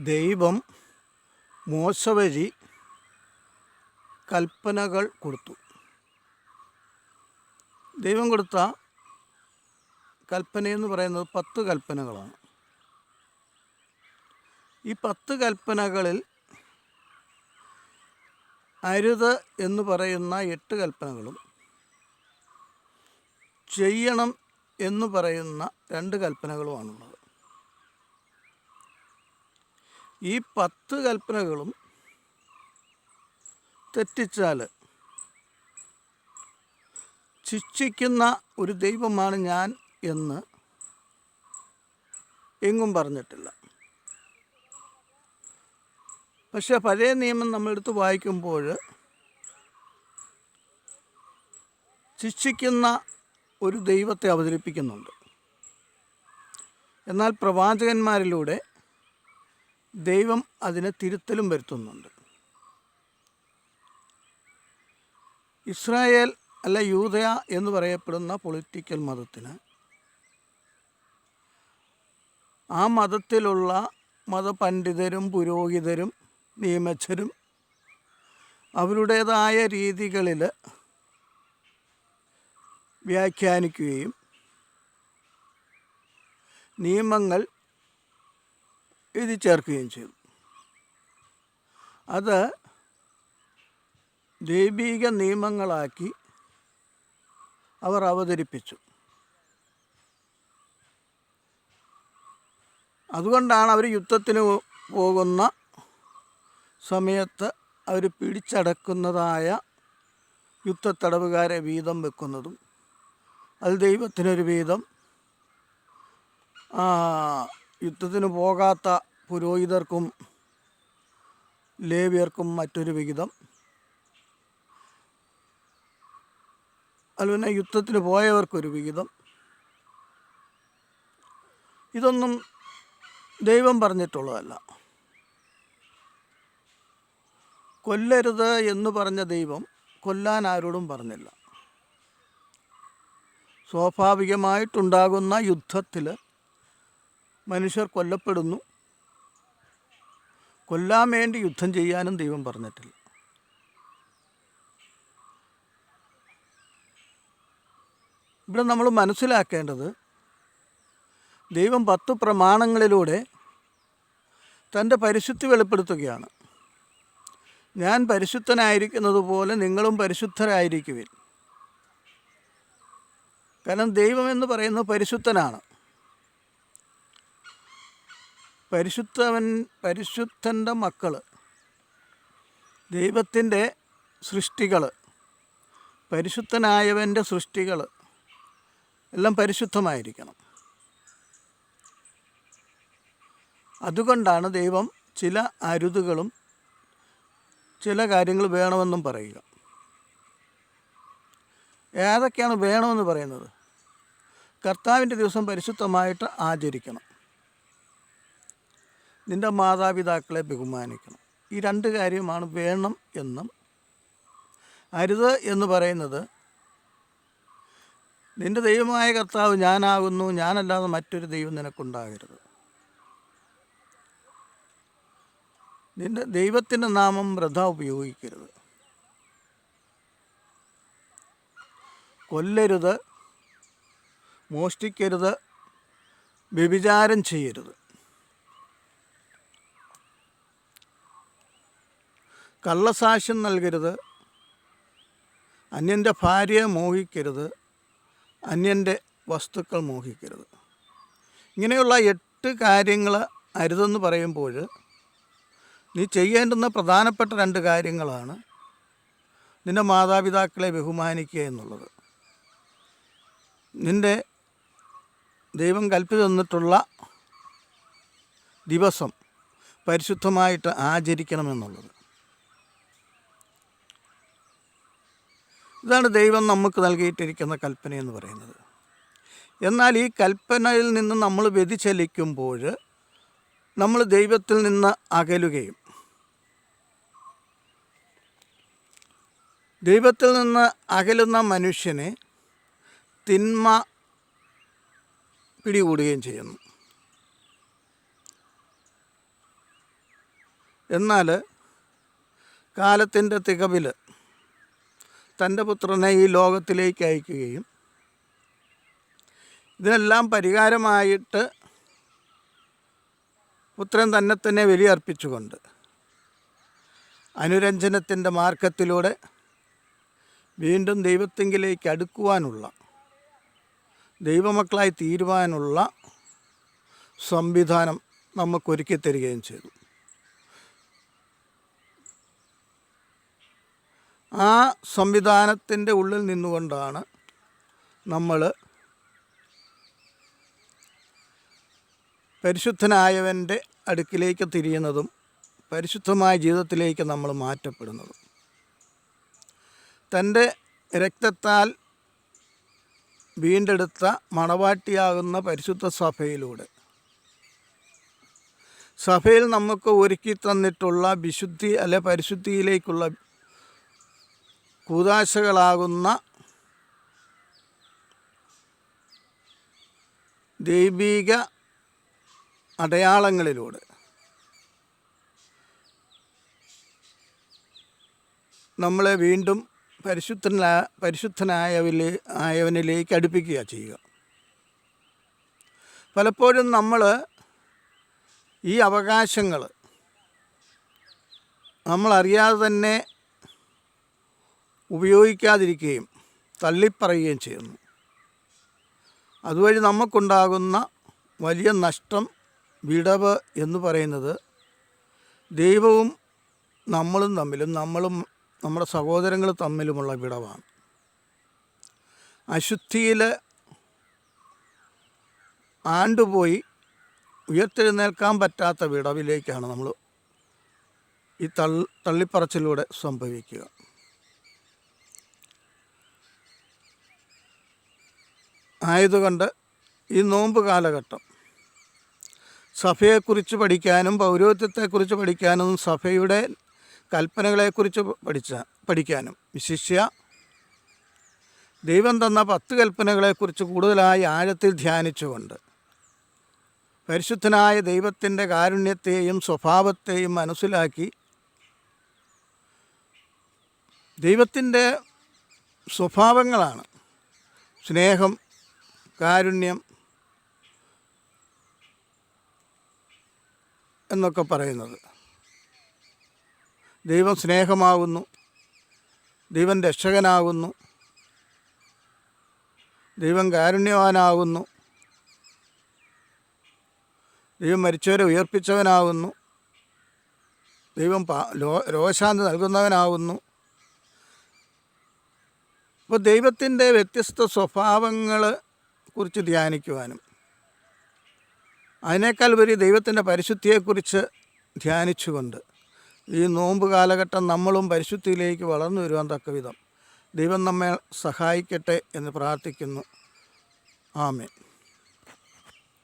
ദൈവം മോശ വഴി കൽപ്പനകൾ കൊടുത്തു. ദൈവം കൊടുത്ത കൽപ്പനയെന്ന് പറയുന്നത് പത്ത് കൽപ്പനകളാണ്. ഈ പത്ത് കൽപ്പനകളിൽ അരുത് എന്ന് പറയുന്ന എട്ട് കൽപ്പനകളും ചെയ്യണം എന്ന് പറയുന്ന രണ്ട് കൽപ്പനകളുമാണുള്ളത്. ഈ പത്ത് കൽപ്പനകളും തെറ്റിച്ചാൽ ശിക്ഷിക്കുന്ന ഒരു ദൈവമാണ് ഞാൻ എന്ന് എങ്ങും പറഞ്ഞിട്ടില്ല. പക്ഷെ പഴയ നിയമം നമ്മളെടുത്ത് വായിക്കുമ്പോൾ ശിക്ഷിക്കുന്ന ഒരു ദൈവത്തെ അവതരിപ്പിക്കുന്നുണ്ട്. എന്നാൽ പ്രവാചകന്മാരിലൂടെ ദൈവം അതിന് തിരുത്തലും വരുത്തുന്നുണ്ട്. ഇസ്രായേൽ അല്ല യൂതയ എന്ന് പറയപ്പെടുന്ന പൊളിറ്റിക്കൽ മതത്തിന് ആ മതത്തിലുള്ള മതപണ്ഡിതരും പുരോഹിതരും നിയമജ്ഞരും അവരുടേതായ രീതികളിൽ വ്യാഖ്യാനിക്കുകയും നിയമങ്ങൾ എഴുതി ചേർക്കുകയും ചെയ്തു. അത് ദൈവീക നിയമങ്ങളാക്കി അവർ അവതരിപ്പിച്ചു. അതുകൊണ്ടാണ് അവർ യുദ്ധത്തിന് പോകുന്ന സമയത്ത് അവർ പിടിച്ചടക്കുന്നതായ യുദ്ധത്തടവുകാരെ വീതം വെക്കുന്നതും അത് ദൈവത്തിനൊരു വീതം യുദ്ധത്തിന് പോകാത്ത പുരോഹിതർക്കും ലേവ്യർക്കും മറ്റൊരു വിഹിതം. അതുപോലെ യുദ്ധത്തിന് പോയവർക്കൊരു വിഹിതം. ഇതൊന്നും ദൈവം പറഞ്ഞിട്ടുള്ളതല്ല. കൊല്ലരുത് എന്ന് പറഞ്ഞ ദൈവം കൊല്ലാൻ ആരോടും പറഞ്ഞില്ല. സ്വാഭാവികമായിട്ടുണ്ടാകുന്ന യുദ്ധത്തിൽ മനുഷ്യർ കൊല്ലപ്പെടുന്നു. കൊല്ലാൻ വേണ്ടി യുദ്ധം ചെയ്യാനും ദൈവം പറഞ്ഞിട്ടില്ല. ഇവിടെ നമ്മൾ മനസ്സിലാക്കേണ്ടത് ദൈവം പത്ത് പ്രമാണങ്ങളിലൂടെ തന്റെ പരിശുദ്ധി വെളിപ്പെടുത്തുകയാണ്. ഞാൻ പരിശുദ്ധനായിരിക്കുന്നത് പോലെ നിങ്ങളും പരിശുദ്ധരായിരിക്കുവിൻ. കാരണം ദൈവം എന്ന് പറയുന്നത് പരിശുദ്ധനാണ്. പരിശുദ്ധവൻ പരിശുദ്ധന്റെ മക്കൾ ദൈവത്തിന്റെ സൃഷ്ടികൾ പരിശുദ്ധനായവന്റെ സൃഷ്ടികൾ എല്ലാം പരിശുദ്ധമായിരിക്കണം. അതുകൊണ്ടാണ് ദൈവം ചില അരുതുകളും ചില കാര്യങ്ങൾ വേണമെന്നും പറയുക. ഏതൊക്കെയാണ് വേണമെന്ന് പറയുന്നത്? കർത്താവിന്റെ ദിവസം പരിശുദ്ധമായിട്ട് ആചരിക്കണം. നിന്റെ മാതാപിതാക്കളെ ബഹുമാനിക്കണം. ഈ രണ്ട് കാര്യമാണ് വേണം എന്നും. അരുത് എന്ന് പറയുന്നത് നിന്റെ ദൈവമായ കർത്താവ് ഞാനാകുന്നു ഞാനല്ലാതെ മറ്റൊരു ദൈവം നിനക്കുണ്ടാകരുത്. നിന്റെ ദൈവത്തിന്റെ നാമം വൃഥ ഉപയോഗിക്കരുത്. കൊല്ലരുത് മോഷ്ടിക്കരുത് വ്യഭിചാരം ചെയ്യരുത്. കള്ളസാക്ഷ്യം നൽകരുത്. അന്യന്റെ ഭാര്യയെ മോഹിക്കരുത്. അന്യന്റെ വസ്തുക്കൾ മോഹിക്കരുത്. ഇങ്ങനെയുള്ള എട്ട് കാര്യങ്ങൾ അരുതെന്ന് പറയുമ്പോൾ നീ ചെയ്യേണ്ടുന്ന പ്രധാനപ്പെട്ട രണ്ട് കാര്യങ്ങളാണ് നിന്റെ മാതാപിതാക്കളെ ബഹുമാനിക്കുക എന്നുള്ളത്. നിന്റെ ദൈവം കൽപ്പിച്ചു തന്നിട്ടുള്ള ദിവസം പരിശുദ്ധമായിട്ട് ആചരിക്കണമെന്നുള്ളത് ഇതാണ് ദൈവം നമുക്ക് നൽകിയിട്ടിരിക്കുന്ന കൽപ്പന എന്ന് പറയുന്നത്. എന്നാൽ ഈ കൽപ്പനയിൽ നിന്ന് നമ്മൾ വ്യതിചലിക്കുമ്പോൾ നമ്മൾ ദൈവത്തിൽ നിന്ന് അകലുകയും ദൈവത്തിൽ നിന്ന് അകലുന്ന മനുഷ്യനെ തിന്മ പിടികൂടുകയും ചെയ്യുന്നു. എന്നാൽ കാലത്തിന്റെ തികവിൽ തന്റെ പുത്രനെ ഈ ലോകത്തിലേക്ക് അയക്കുകയും ഇതിനെല്ലാം പരിഹാരമായിട്ട് പുത്രൻ തന്നെ തന്നെ ബലിയർപ്പിച്ചുകൊണ്ട് അനുരഞ്ജനത്തിന്റെ മാർഗത്തിലൂടെ വീണ്ടും ദൈവത്തെങ്കിലേക്ക് അടുക്കുവാനുള്ള ദൈവമക്കളായി തീരുവാനുള്ള സംവിധാനം നമുക്കൊരുക്കി തരികയും ചെയ്തു. ആ സംവിധാനത്തിന്റെ ഉള്ളിൽ നിന്നുകൊണ്ടാണ് നമ്മൾ പരിശുദ്ധനായവന്റെ അടുക്കിലേക്ക് തിരിയുന്നതും പരിശുദ്ധമായ ജീവിതത്തിലേക്ക് നമ്മൾ മാറ്റപ്പെടുന്നതും. തന്റെ രക്തത്താൽ വീണ്ടെടുത്ത മണവാട്ടിയാകുന്ന പരിശുദ്ധ സഭയിലൂടെ. സഭയിൽ നമുക്ക് ഒരുക്കി തന്നിട്ടുള്ള വിശുദ്ധി അല്ലെ പരിശുദ്ധിയിലേക്കുള്ള കൂതാശകളാകുന്ന ദൈവീക അടയാളങ്ങളിലൂടെ നമ്മളെ വീണ്ടും പരിശുദ്ധനാ പരിശുദ്ധനായവിൽ ആയവനിലേക്ക് അടുപ്പിക്കുക ചെയ്യുക. പലപ്പോഴും നമ്മൾ ഈ അവകാശങ്ങൾ നമ്മളറിയാതെ തന്നെ ഉപയോഗിക്കാതിരിക്കുകയും തള്ളിപ്പറയുകയും ചെയ്യുന്നു. അതുവഴി നമുക്കുണ്ടാകുന്ന വലിയ നഷ്ടം വിടവ് എന്ന് പറയുന്നത് ദൈവവും നമ്മളും തമ്മിലും നമ്മളും നമ്മുടെ സഹോദരങ്ങൾ തമ്മിലുമുള്ള വിടവാണ്. അശുദ്ധിയിൽ ആണ്ടുപോയി ഉയർത്തെഴുന്നേൽക്കാൻ പറ്റാത്ത വിടവിലേക്കാണ് നമ്മൾ ഈ തള്ളി തള്ളിപ്പറച്ചിലൂടെ സംഭവിക്കുക. ആയതുകൊണ്ട് ഈ നോമ്പ് കാലഘട്ടം സഭയെക്കുറിച്ച് പഠിക്കാനും പൗരോഹിത്യത്തെക്കുറിച്ച് പഠിക്കാനും സഭയുടെ കൽപ്പനകളെക്കുറിച്ച് പഠിച്ച പഠിക്കാനും വിശിഷ്യ ദൈവം തന്ന പത്ത് കൽപ്പനകളെക്കുറിച്ച് കൂടുതലായി ആഴത്തിൽ ധ്യാനിച്ചുകൊണ്ട് പരിശുദ്ധനായ ദൈവത്തിന്റെ കാരുണ്യത്തെയും സ്വഭാവത്തെയും മനസ്സിലാക്കി ദൈവത്തിന്റെ സ്വഭാവങ്ങളാണ് സ്നേഹം കാരുണ്യം എന്നൊക്കെ പറയുന്നത്. ദൈവം സ്നേഹമാകുന്നു. ദൈവം രക്ഷകനാകുന്നു. ദൈവം കാരുണ്യവാനാകുന്നു. ദൈവം മരിച്ചവരെ ഉയർപ്പിച്ചവനാകുന്നു. ദൈവം രോഗശാന്തി നൽകുന്നവനാകുന്നു. അപ്പോൾ ദൈവത്തിന്റെ വ്യത്യസ്ത സ്വഭാവങ്ങൾ കുറിച്ച് ധ്യാനിക്കുവാനും. അതിനേക്കാൾ ഉപരി ദൈവത്തിന്റെ പരിശുദ്ധിയെക്കുറിച്ച് ധ്യാനിച്ചുകൊണ്ട് ഈ നോമ്പ് കാലഘട്ടം നമ്മളും പരിശുദ്ധിയിലേക്ക് വളർന്നു വരുവാൻ തക്ക വിധം ദൈവം നമ്മെ സഹായിക്കട്ടെ എന്ന് പ്രാർത്ഥിക്കുന്നു. ആമേൻ.